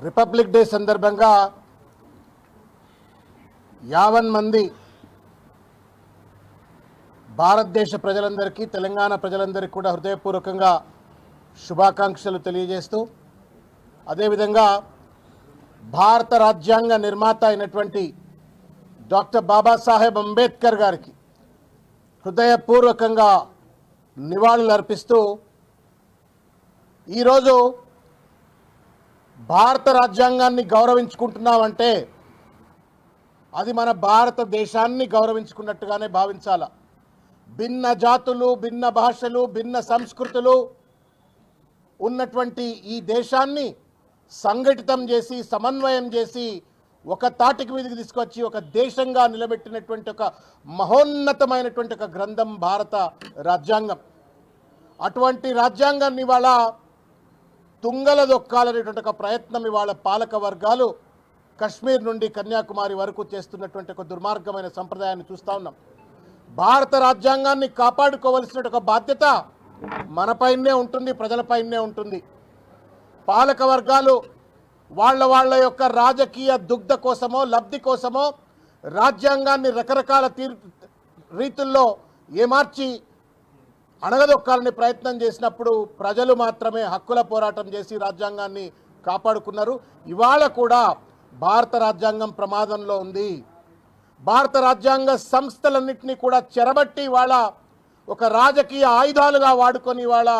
Republic day సందర్భంగా యావన్ మంది భారతదేశ ప్రజలందరికీ తెలంగాణ ప్రజలందరికీ కూడా హృదయపూర్వకంగా శుభాకాంక్షలు తెలియజేస్తూ అదేవిధంగా భారత రాజ్యాంగ నిర్మాత అయినటువంటి డాక్టర్ బాబాసాహెబ్ అంబేద్కర్ గారికి హృదయపూర్వకంగా నివాళులు అర్పిస్తూ ఈరోజు భారత రాజ్యాంగాన్ని గౌరవించుకుంటున్నామంటే అది మన భారతదేశాన్ని గౌరవించుకున్నట్టుగానే భావించాల. భిన్న జాతులు భిన్న భాషలు భిన్న సంస్కృతులు ఉన్నటువంటి ఈ దేశాన్ని సంఘటితం చేసి సమన్వయం చేసి ఒక తాటికి మీదకి తీసుకొచ్చి ఒక దేశంగా నిలబెట్టినటువంటి ఒక మహోన్నతమైనటువంటి ఒక గ్రంథం భారత రాజ్యాంగం. అటువంటి రాజ్యాంగాన్ని ఇవాళ తుంగల దొక్కాలనేటువంటి ఒక ప్రయత్నం ఇవాళ పాలక వర్గాలు కశ్మీర్ నుండి కన్యాకుమారి వరకు చేస్తున్నటువంటి ఒక దుర్మార్గమైన సంప్రదాయాన్ని చూస్తూ ఉన్నాం. భారత రాజ్యాంగాన్ని కాపాడుకోవలసిన ఒక బాధ్యత మనపైనే ఉంటుంది ప్రజలపైనే ఉంటుంది. పాలక వర్గాలు వాళ్ళ వాళ్ళ యొక్క రాజకీయ దుగ్ధ కోసమో లబ్ధి కోసమో రాజ్యాంగాన్ని రకరకాల తీర్ రీతుల్లో ఏమార్చి అణగదొక్కాలని ప్రయత్నం చేసినప్పుడు ప్రజలు మాత్రమే హక్కుల పోరాటం చేసి రాజ్యాంగాన్ని కాపాడుకున్నారు. ఇవాళ కూడా భారత రాజ్యాంగం ప్రమాదంలో ఉంది. భారత రాజ్యాంగ సంస్థలన్నింటినీ కూడా చెరబట్టి ఇవాళ ఒక రాజకీయ ఆయుధాలుగా వాడుకొని ఇవాళ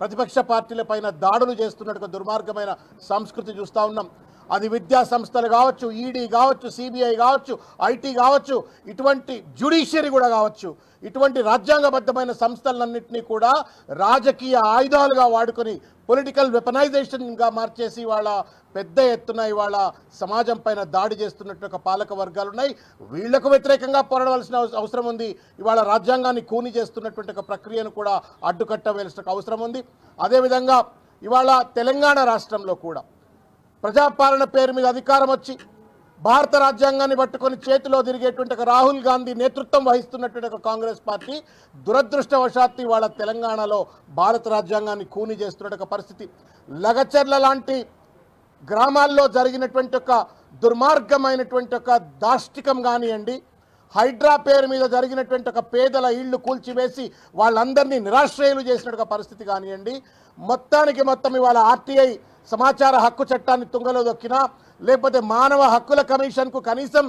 ప్రతిపక్ష పార్టీల పైన దాడులు చేస్తున్నట్టు దుర్మార్గమైన సంస్కృతి చూస్తూ ఉన్నాం. అది విద్యా సంస్థలు కావచ్చు ఈడీ కావచ్చు సిబిఐ కావచ్చు ఐటీ కావచ్చు ఇటువంటి జ్యుడిషియరీ కూడా కావచ్చు. ఇటువంటి రాజ్యాంగబద్ధమైన సంస్థలన్నింటినీ కూడా రాజకీయ ఆయుధాలుగా వాడుకొని పొలిటికల్ వెపనైజేషన్గా మార్చేసి ఇవాళ పెద్ద ఎత్తున ఇవాళ సమాజం పైన దాడి చేస్తున్నట్టు ఒక పాలక వర్గాలు ఉన్నాయి వీళ్ళకు వ్యతిరేకంగా పోరాడవలసిన అవస- అవసరం ఉంది. ఇవాళ రాజ్యాంగాన్ని కూని చేస్తున్నటువంటి ఒక ప్రక్రియను కూడా అడ్డుకట్టవలసిన అవసరం ఉంది. అదేవిధంగా ఇవాళ తెలంగాణ రాష్ట్రంలో కూడా ప్రజాపాలన పేరు మీద అధికారం వచ్చి భారత రాజ్యాంగాన్ని పట్టుకొని చేతిలో తిరిగేటువంటి ఒక రాహుల్ గాంధీ నేతృత్వం వహిస్తున్నటువంటి ఒక కాంగ్రెస్ పార్టీ దురదృష్టవశాత్తు ఇవాళ తెలంగాణలో భారత రాజ్యాంగాన్ని కూని చేస్తున్న ఒక పరిస్థితి. లగచర్ల లాంటి గ్రామాల్లో జరిగినటువంటి ఒక దుర్మార్గమైనటువంటి ఒక దాష్టికం కానివ్వండి హైడ్రా పేరు మీద జరిగినటువంటి ఒక పేదల ఇళ్ళు కూల్చివేసి వాళ్ళందరినీ నిరాశ్రయులు చేసిన ఒక పరిస్థితి కానివ్వండి మొత్తానికి మొత్తం ఇవాళ ఆర్టీఐ సమాచార హక్కు చట్టాన్ని తుంగలో దొక్కినా లేకపోతే మానవ హక్కుల కమిషన్కు కనీసం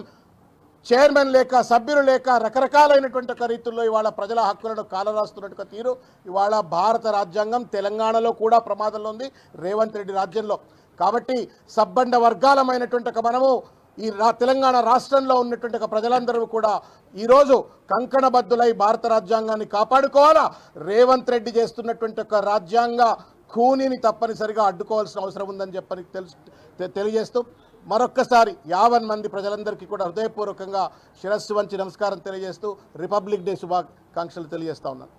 చైర్మన్ లేక సభ్యులు లేక రకరకాలైనటువంటి ఒక రీతుల్లో ఇవాళ ప్రజల హక్కులను కాలరాస్తున్నట్టుగా తీరు. ఇవాళ భారత రాజ్యాంగం తెలంగాణలో కూడా ప్రమాదంలో ఉంది రేవంత్ రెడ్డి రాజ్యంలో. కాబట్టి సబ్బండ వర్గాలమైనటువంటి ఒక మనము ఈ రా తెలంగాణ రాష్ట్రంలో ఉన్నటువంటి ఒక ప్రజలందరూ కూడా ఈరోజు కంకణబద్దులై భారత రాజ్యాంగాన్ని కాపాడుకోవాలా? రేవంత్ రెడ్డి చేస్తున్నటువంటి ఒక రాజ్యాంగ ఖూనీని తప్పనిసరిగా అడ్డుకోవాల్సిన అవసరం ఉందని చెప్పని తెలుసు తె- తెలియజేస్తూ మరొక్కసారి యావన్ మంది ప్రజలందరికీ కూడా హృదయపూర్వకంగా శిరస్సు వంచి నమస్కారం తెలియజేస్తూ రిపబ్లిక్ డే శుభాకాంక్షలు తెలియజేస్తా ఉన్నాను.